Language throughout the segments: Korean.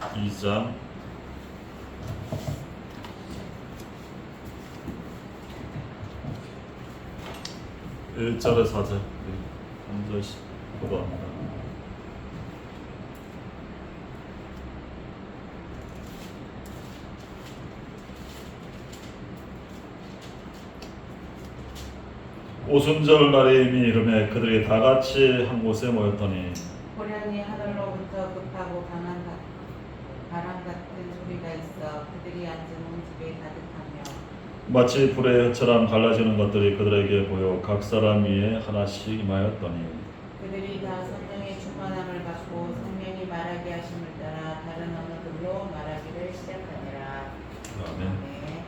2장 1절에 4절 한 절씩 보도합니다. 오순절 날에 이미 이름에 그들이 다 같이 한 곳에 모였더니 고량이 하늘로부터 급하고 강한 바, 바람 같은 소리가 있어 그들이 앉은 온 집에 가득하며 마치 불의 혀처럼 갈라지는 것들이 그들에게 보여 각 사람 위에 하나씩 임하였더니 그들이 다 성령의 충만함을 받고 성령이 말하게 하심을 따라 다른 언어들로 말하기를 시작하니라. 아멘. 네.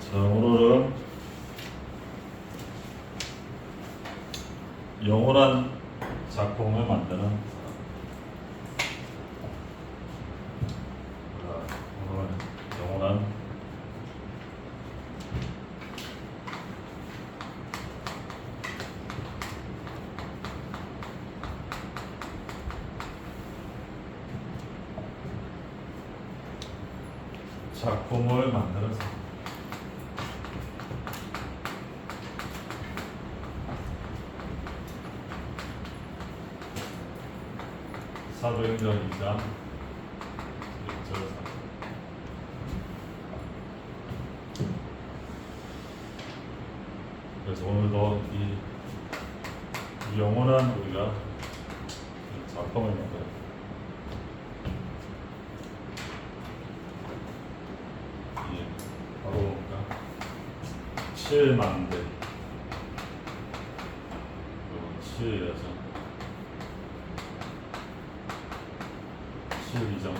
자 오늘은 영원한 작품을 만드는 사람. 자, 오늘은 영원한 작품을 만드는 사람. 사도행전 2장 1절 3절 그래서 오늘도 이, 이 영원한 우리가 이 작품을 만들어 이 바로 뭔가 7만 대 그리고 7여자 12점.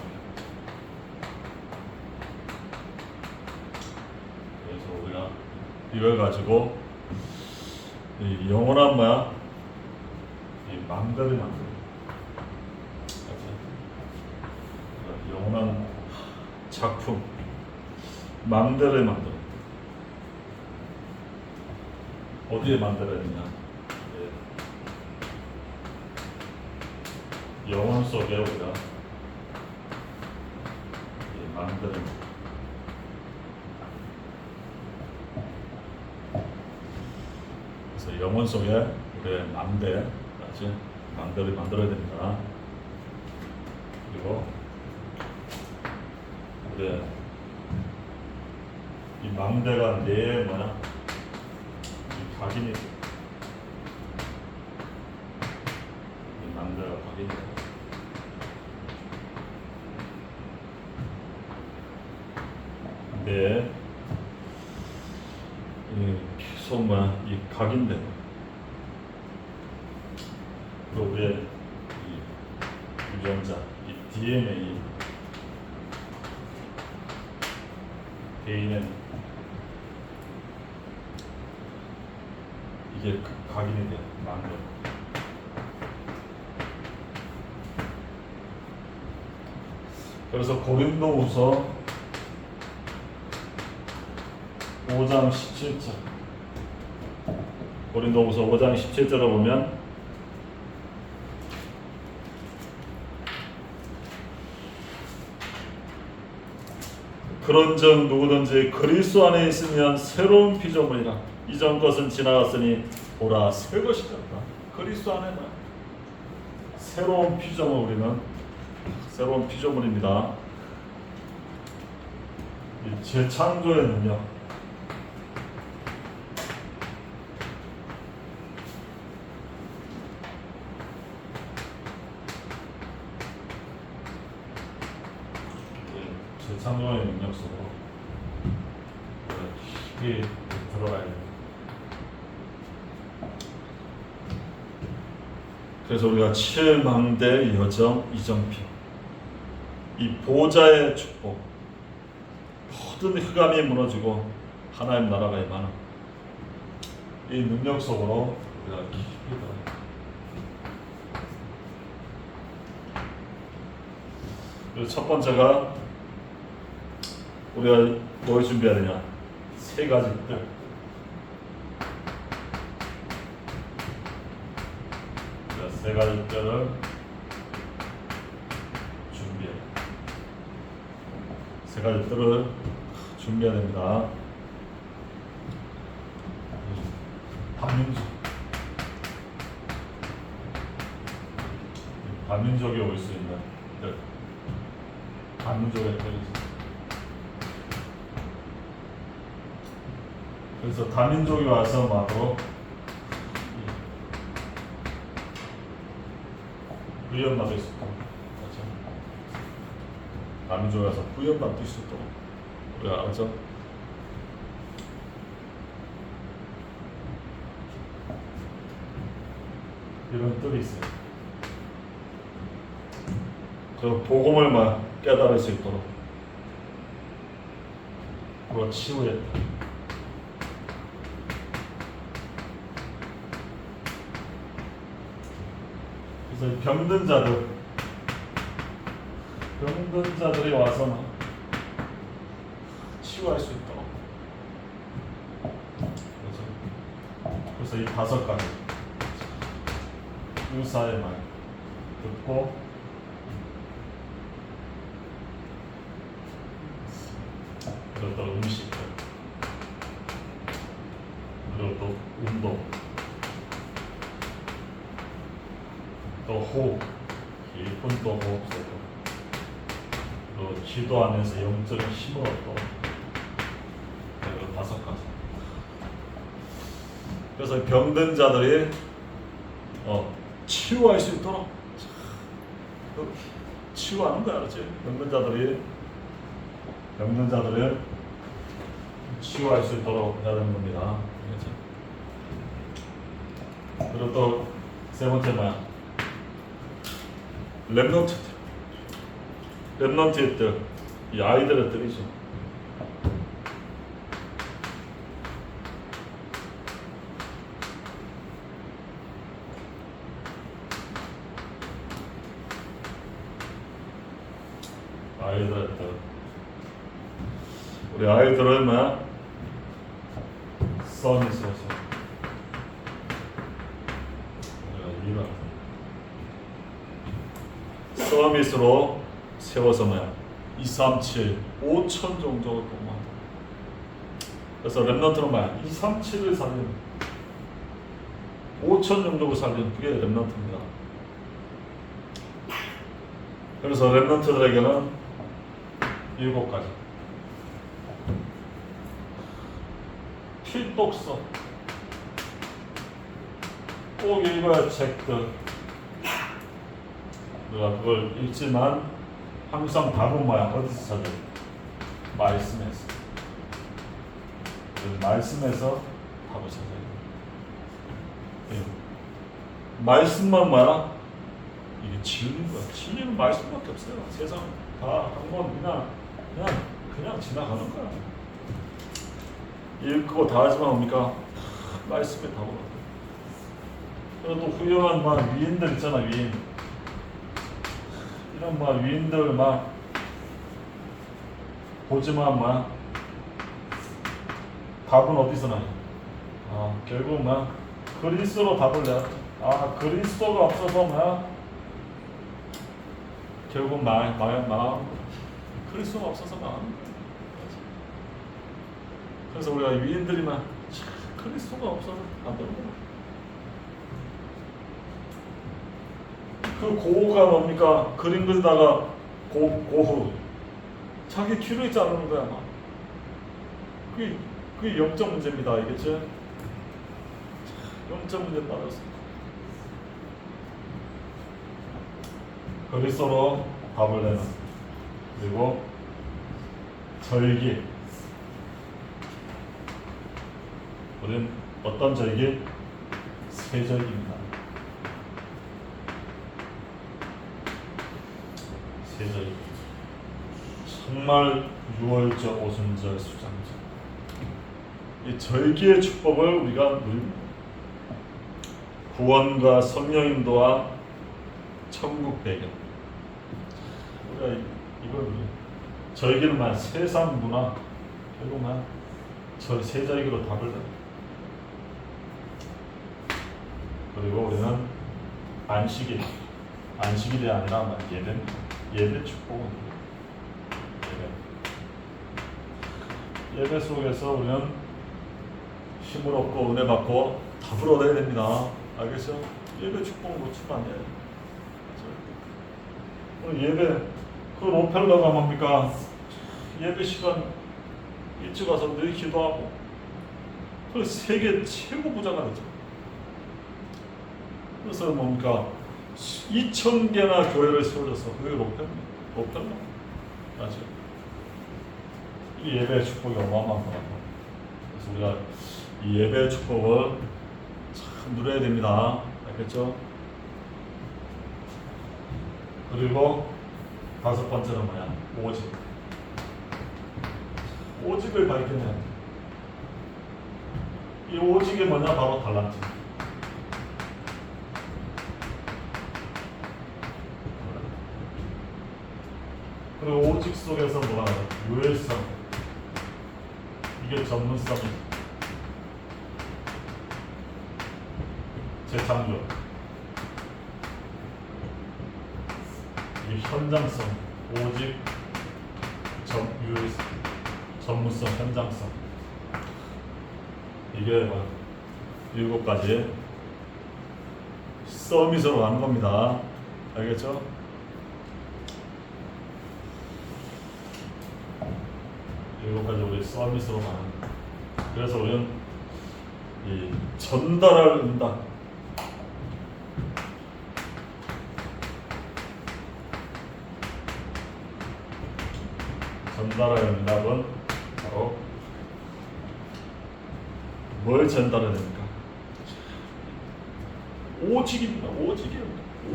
그래서 우리가 이걸 가지고 뭐야? 이 망대를 만들어. 영원한 작품, 망대를 만들어. 어디에 만들어야 되냐? 예. 영혼 속에 우리가 이 망대를 그래서 영혼 속에 우리의 망대, 그렇지? 망대를 만들어야 됩니다. 그리고 우리의 이 망대가 내 뭐야? 이 각인이 돼. 이 망대가 각인이 돼. 내 이, 속 뭐야? 이 각인된 그 우리의 이 유전자, 이 DNA 개인은 이게 그 각인이 돼 만들. 그래서 고린도후서 5장 17절 고린도후서 5장 17절을 보면 그런즉 누구든지 그리스도 안에 있으면 새로운 피조물이라 이전 것은 지나갔으니 보라 새 것이 되었다. 그리스도 안에 뭐 새로운 피조물 우리는 새로운 피조물입니다. 능력 재창조의 능력 속으로. 우리가 깊이 들어가야 됩니다. 그래서 우리가 칠망대 여정 이정표. 이 보좌의 축복. 모든 흑암이 무너지고 하나님 나라가 임하는 이 능력 속으로 우리가 깊이 들어가야 첫 번째가 우리가 뭘 준비해야 되냐? 세 가지 뜻. 자, 세 가지 뜻을 세 가지 뜰을 준비해야 됩니다. 반민족. 반민족이 올 수 있는 뜰. 반민족의 뜰이지. 그래서 다민족이 와서 바로 구현받을 수 있도록 그렇죠? 다민족이 와서 구현받을 수 있도록 우리가 알죠? 이런 뜻이 있어요. 그 복음을 막 깨달을 수 있도록 그거 치유했다. 그래서 병든 자들. 병든 자들이 와서 막 치유할 수 있도록. 그래서, 그래서 이 다섯 가지. 의사의 말. 듣고 그리고 또 음식 그리고 또 운동 또 호흡 깊은 또 호흡 속으로 또 기도하면서 영적인 힘을 얻고 그리고 다섯 가지 그래서 병든 자들이 어, 치유할 수 있도록 그 치유하는 거야 그렇지? 병든 자들이 병든 자들을 치유할 수 있도록 해야 되는 겁니다. 그렇죠? 그리고 또 세 번째 뭐야 랩넌트 랩넌트의 뜻, 이 아이들의 뜻이죠. 아이들의 뜻. 우리 아이들은 뭐야? 선이 있어서 우리가 이런 서밋으로 세워서 뭐야 2, 3, 7, 5천 정도 동안 그래서 랩런트는 뭐야 2, 3, 7을 살리는 5천 정도를 살리는 그게 랩런트입니다. 그래서 랩런트들에게는 일곱 가지. 필독서 꼭 읽어야 할 책들 우리가 그걸 읽지만 항상 답은 뭐야? 어디서 찾아? 말씀에서. 그 말씀에서 답을 찾아야 돼. 예. 말씀만 뭐야? 이게 진리인 거야. 진리는 말씀밖에 없어요. 세상 다 한번 그냥 그냥 그냥 지나가는 거야. 읽고 다 하지만 뭡니까? 말씀에 답을 얻어. 그리고 또 훌륭한 막 위인들 있잖아 위인. 이런 막 위인들 막 보지만 막 답은 어디서 나요? 아 결국 막 그리스도로 답을 내야 돼. 아 그리스도가 없어서 막 결국 말, 말, 말 그리스도가 없어서 거야. 그래서 우리가 위인들이 막 참, 그리스도가 없어서 안 되는 거야. 그 고가 뭡니까? 그림 그리다가 고, 고흐 자기 귀를 자르는 거야 막. 그게, 그게 영적 문제입니다 알겠죠? 영적 문제 따라서 그리스도로 답을 내는 그리고 절기 우리는 어떤 절기? 세절기입니다 세절기 정말 유월절, 오순절, 수장절. 이 절기의 축복을 우리가 누립니다 구원과 성령 인도와 천국 배경. 우리가 이- 이걸 우리 절기는 만 세상 문화 결국만 저 세절기로 답을 내 그리고 우리는 안식일 안식일이 아니라 막 예배 예배 축복은 예배 예배 속에서 우리는 힘을 얻고 은혜 받고 답을 얻어야 됩니다. 알겠죠? 예배 축복을 놓치면 안 돼요. 예배 그 로펠러가 뭡니까? 예배 시간 일찍 와서 늘 기도하고 그 세계 최고 부자가 되죠. 그래서 뭡니까? 2천 개나 교회를 세워줘서 그게 로펠러, 로펠러 맞죠? 이 예배의 축복이 어마어마한 거라고. 그래서 우리가 이 예배의 축복을 참 누려야 됩니다. 알겠죠? 그리고 다섯 번째는 뭐야? 오직. 오직을 발견해야 돼. 이 오직이 뭐냐? 바로 달란트. 그리고 오직 속에서 뭐가 나와? 유일성. 이게 전문성이. 재창조. 이게 현장성. 오직 전 유일성. 전문성, 현장성. 이게 뭐 일곱 가지 서밋으로 가는 겁니다. 알겠죠? 가지 우리 서밋으로 가는. 그래서 우리는 이 응답. 전달할 응답은 바로 뭘 됩니까? 오직입니다. 오직이요.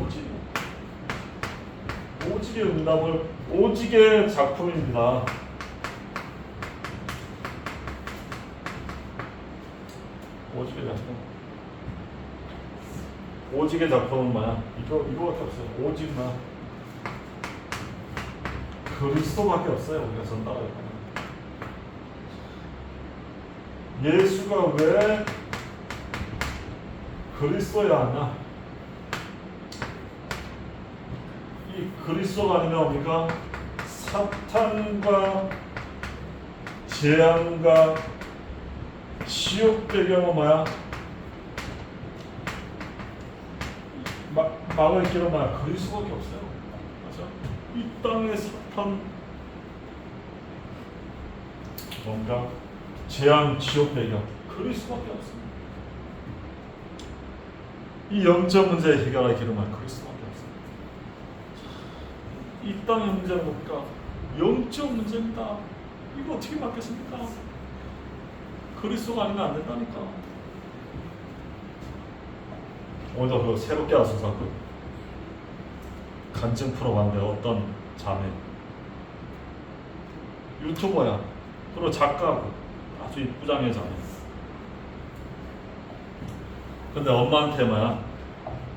오직. 오직의 응답을 오직의 작품입니다. 오직의 작품. 오직의 작품은 뭐야? 이거 이거밖에 없어요. 오직만 그리스도밖에 없어요. 우리가 거는. 예수가 왜 그리스도야 하나? 이 그리스도가 아니면 뭡니까? 사탄과 재앙과 지옥 배경은 뭐야? 마, 막을 길은 뭐야? 그리스도밖에 없어요. 맞아? 이 땅의 사탄 뭔가 재앙 지옥 배경 그리스도밖에 없습니다. 이 영적 문제 해결할 길은 뭐야? 그리스도밖에 없습니다. 이 땅의 문제는 뭡니까? 영적 문제입니다. 이거 어떻게 막겠습니까? 그리스도가 아니면 안 된다니까. 오늘도 그 새롭게 나서서 그 간증 프로 봤는데 어떤 자매 유튜버야 그리고 작가고 아주 이쁘장의 자매. 근데 엄마한테 뭐야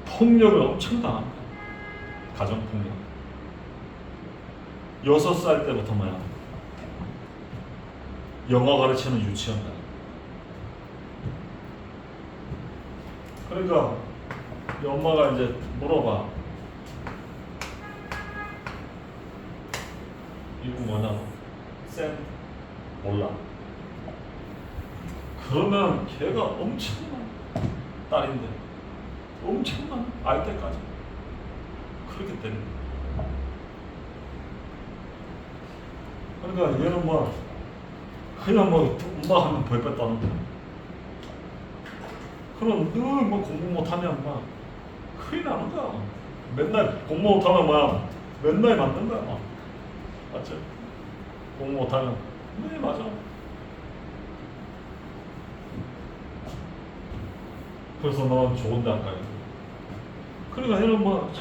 폭력을 엄청 당합니다. 가정폭력. 여섯 살 때부터 뭐야 영어 가르치는 유치원 가 그러니까 이 엄마가 이제 물어봐 이거 뭐냐? 쌤 몰라. 그러면 걔가 엄청난 딸인데 엄청난 알 때까지 그렇게 때립니다. 그러니까 얘는 뭐 그냥 뭐 엄마 하면 벌벌 떠는 거야. 그럼 늘뭐 공부 못하면 막 큰일 나는 거야. 맨날 공부 못하면 뭐야 맨날 맞는 거야. 막. 맞죠? 공부 못하면 네 맞아. 그래서 넌 좋은 대학 가야 돼. 그러니까 얘는 뭐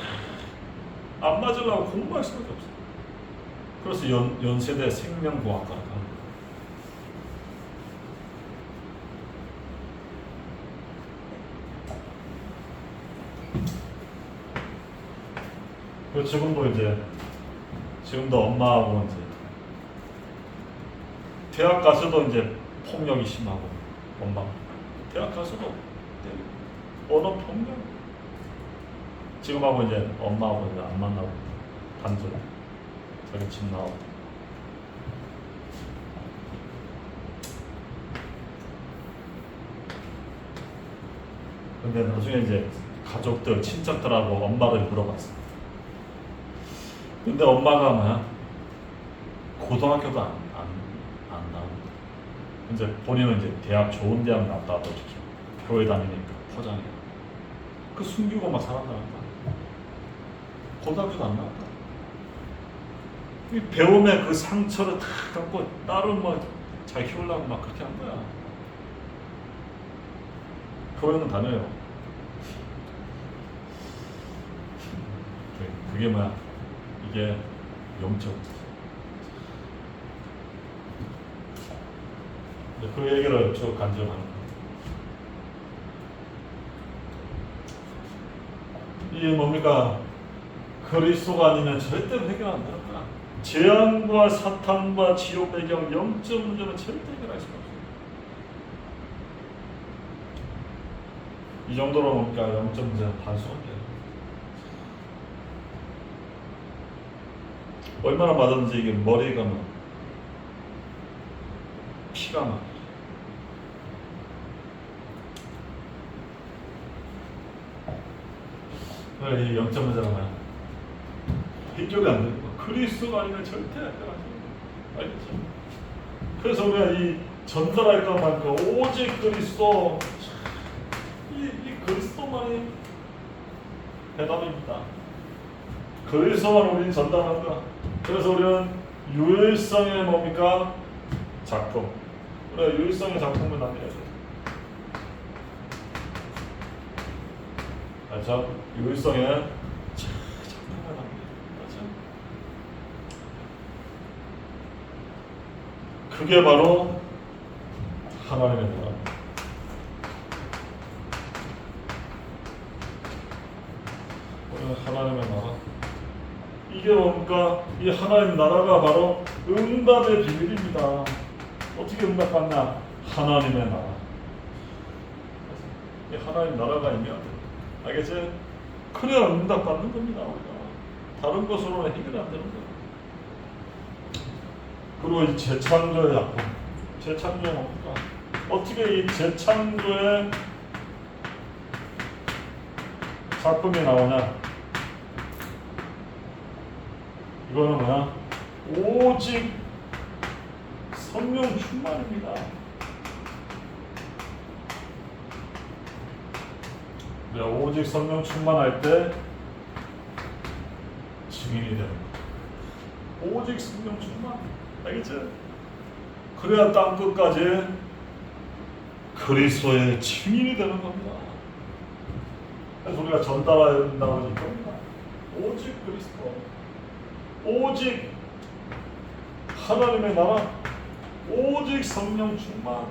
안 맞으려고 공부할 수밖에 없어. 그래서 연, 연세대 생명공학과 그 지금도 이제 지금도 엄마하고 이제 대학 가서도 이제 폭력이 심하고 엄마. 대학 가서도 언어 폭력? 지금하고 이제 엄마하고 이제 안 만나고 단절. 자기 집 나오고 근데 나중에 이제 가족들 친척들하고 엄마를 물어봤어. 근데 엄마가 뭐야? 고등학교도 안, 안, 안 나오고. 이제 본인은 이제 대학, 좋은 대학 나왔다고 그러죠. 교회 다니니까 포장해. 그 숨기고 막 살았다니까. 고등학교도 안 나왔다. 이 배움의 그 상처를 다 갖고 딸을 뭐잘 키우려고 막 그렇게 한 거야. 교회는 다녀요. 그게 뭐야? 이게 영적. 이제 그 얘기를 쭉 간증하는. 이게 뭡니까? 그리스도가 아니면 절대로 해결 안 되는 거야. 재앙과 사탄과 지옥 배경 영적 문제는 절대 해결할 수가 없어요. 이 정도로 뭡니까? 영적 문제는 단순한 게 얼마나 맞았는지 이게 머리가 막 피가 막 그래, 이 영적 문제가 뭐야? 해결이 안 되는 거. 그리스도가 아니면 절대 안 거. 알겠죠? 그래서 우리가 이 전달할 것만큼 오직 그리스도 이, 이 그리스도만이 대답입니다. 그리스도만 우리는 전달한다. 그래서 우리는 유일성의 뭡니까? 작품. 우리가 유일성의 작품을 남겨야 돼. 그렇죠? 유일성의 자- 작품을 남겨야 돼. 그렇죠? 그게 바로 하나님의 나라. 우리는 하나님의 나라. 뭡니까? 이 하나님 나라가 바로 응답의 비밀입니다. 어떻게 응답받나? 하나님의 나라. 이 하나님 나라가 있면 알겠지? 그래야 응답받는 겁니다. 우리가 다른 것으로는 해결이 안 되는 거예요. 그리고 이 재창조의 작품, 재창조 뭡니까? 어떻게 이 재창조의 작품이 나오냐? 이거는 뭐야? 오직 성령 충만입니다. 네, 오직 성령 충만할 때 증인이 되는 거야. 오직 성령 충만. 알겠지? 그래야 땅 끝까지 그리스도의 증인이 되는 겁니다. 그래서 우리가 전달해야 된다고 이겁니다. 오직 그리스도. 오직 하나님의 나라, 오직 성령 충만.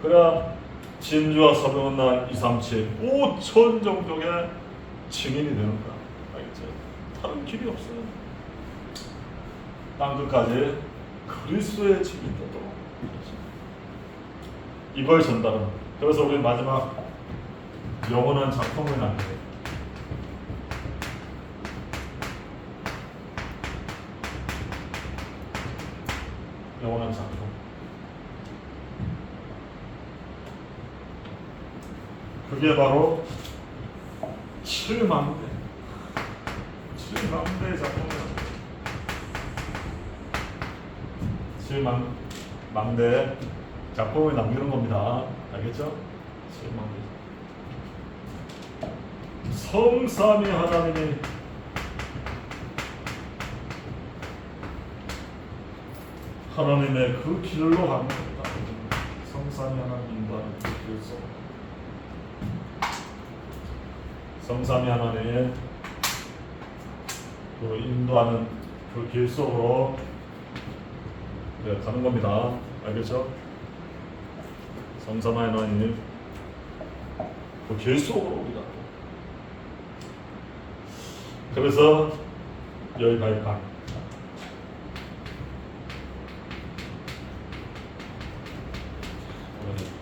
그래야 진주와 서병은 날 2, 3, 7, 5천 정도의 증인이 되는 거야. 알겠지? 다른 길이 없어요. 땅 끝까지 그리스도의 증인 되도록. 이걸 전달은. 그래서 우리 마지막 영원한 작품을 남겨야 영원한 작품. 그게 바로 7망대. 7망대의 작품이에요. 7망, 망대 작품을 남기는 겁니다. 알겠죠? 7망대. 성삼위 하나님이 하나님의 그 길로 가는 겁니다. 성삼위 하나님 인도하는 그 길에서 성삼위 하나님의 그 인도하는 그 길 속으로 네, 가는 겁니다. 알겠죠? 성삼위 하나님 그 길 속으로 우리가 그래서 열 발판 우리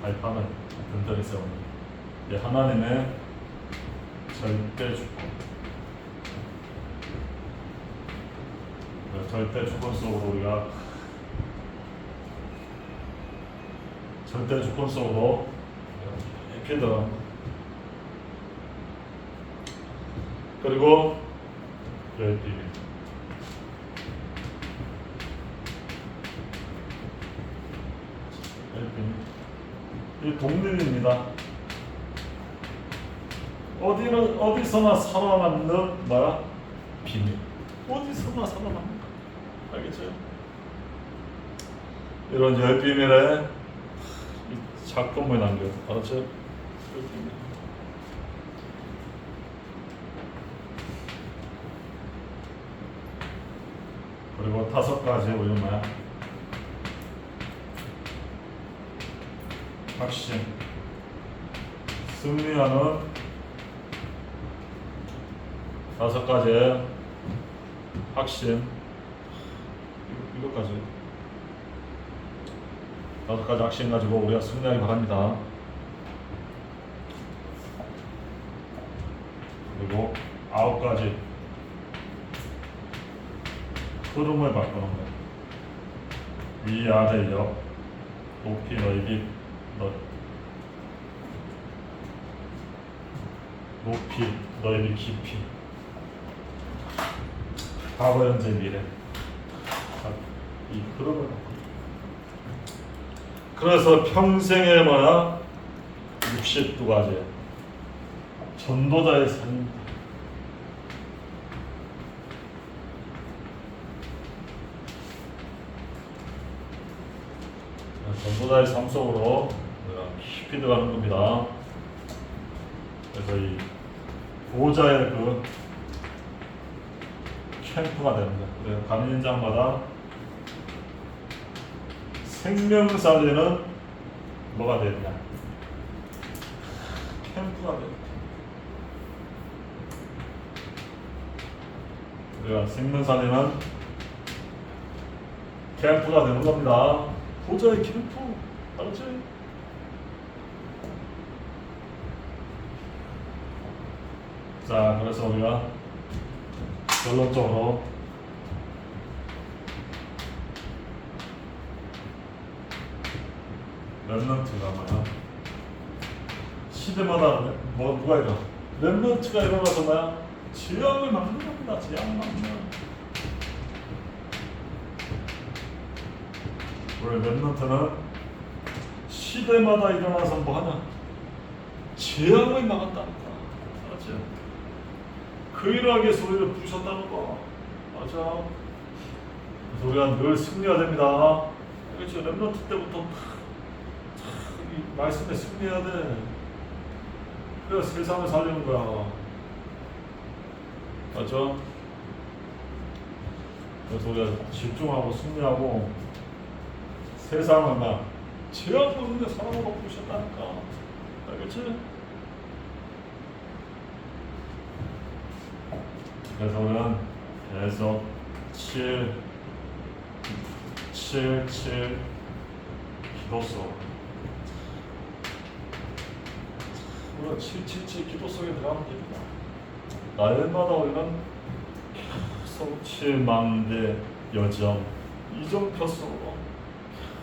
알파는 분별이 세우는 예, 하나님의 절대 주권 예, 절대 주권 속으로 우리가 절대 주권 속으로 에피던 그리고 열비 이 독립입니다. 어디는 어디서나 살아남는 뭐야 비밀. 어디서나 살아남는 거. 알겠죠? 이런 열 비밀에 이 작품을 남겨. 알았죠? 열 비밀. 그리고 다섯 가지 뭐야? 확신. 승리하는 다섯 가지의 확신. 이것까지. 다섯 가지 확신 가지고 우리가 승리하기 바랍니다. 그리고 아홉 가지 흐름을 바꾸는 거예요. 위, 아래, 옆, 높이, 넓이, 넓. 높이, 넓이, 깊이. 과거, 현재, 미래. 자, 이 흐름을 그래서 평생에 뭐야? 62가지 전도자의 삶입니다. 전도자의 삶 속으로 들어가는 겁니다. 그래서 이 보호자의 그 캠프가 거예요. 그래서 가는 현장마다 생명 살리는 뭐가 되느냐? 캠프가 되는 우리가 생명 살리는 캠프가 되는 겁니다. 보좌의 캠프, 알았지? 자, 그래서 우리가 결론적으로 랩런트가 뭐야? 시대마다 뭐 누가 일어? 랩런트가 일어나서 뭐야? 지향을 막는 겁니다. 지향 막는. 우리 랩런트는 시대마다 일어나서 뭐 하냐? 재앙을 막았다는 거. 알았지? 그 일하게 소리를 부르셨다는 거. 맞아. 그래서 우리가 늘 승리해야 됩니다. 알겠죠? 랩런트 때부터 참, 이 말씀에 승리해야 돼. 그래야 세상을 살리는 거야. 맞죠? 그래서 우리가 집중하고 승리하고 세상을 막 제약 없는데 사랑으로 부르셨다니까. 알겠지? 그래서 우리는 계속 7, 7, 7 기도 속 우리가 7, 7, 7 기도 속에 들어가면 됩니다. 날마다 우리는 계속 7만대 여정 이정표 속으로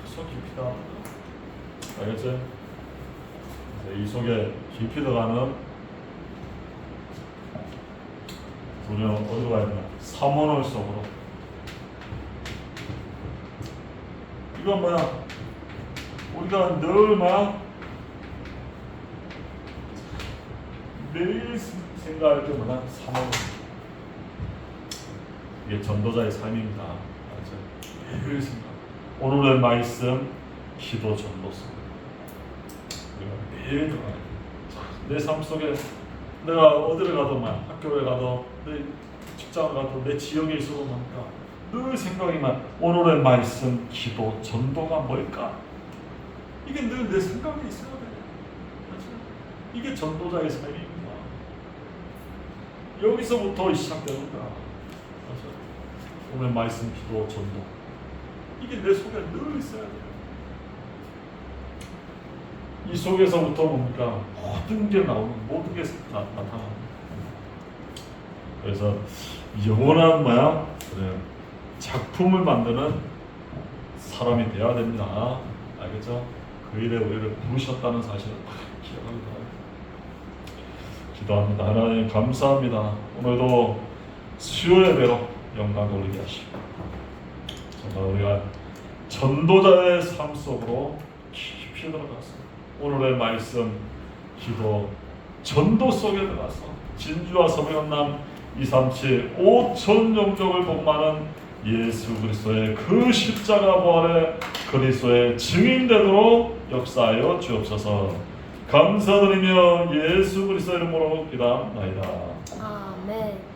계속 깊이 들어갑니다. 알겠지? 이 속에 깊이 들어가는 우리는 어디로 가야 되나? 삼원을 속으로. 이건 뭐야? 우리가 늘 막 매일 생각할 게 뭐냐? 삼원. 이게 전도자의 삶입니다. 알죠? 매일 생각. 오늘의 말씀, 기도 전도서. 우리가 매일 들어가야 돼. 내 삶 속에 내가 어디를 가도 막 학교에 가도 내 직장을 가도 내 지역에 있어도 말까 늘 생각이 막 오늘의 말씀, 기도, 전도가 뭘까? 이게 늘 내 생각에 있어야 돼. 그렇죠? 이게 전도자의 삶입니다. 여기서부터 거야. 그렇죠? 오늘 말씀, 기도, 전도. 이게 내 속에 늘 있어야 돼요. 이 속에서부터 뭡니까? 모든 게 나오는 모든 게 나, 나타나는 그래서 영원한 뭐야? 그래 작품을 만드는 사람이 되어야 됩니다. 알겠죠? 그 일에 우리를 부르셨다는 사실을 꼭 기억하기 바랍니다. 기도합니다. 하나님 감사합니다. 오늘도 수요 예배로 영광 돌리게 하시고 정말 우리가 전도자의 삶 속으로 깊이 들어가서 오늘의 말씀, 기도, 전도 속에 들어가서 진주와 서명남 237 5천 종족을 복마는 예수 그리스도의 그 십자가 부활의 그리스도의 증인 되도록 역사하여 주옵소서 감사드리며 예수 그리스도 이름으로 기도합니다. 아멘.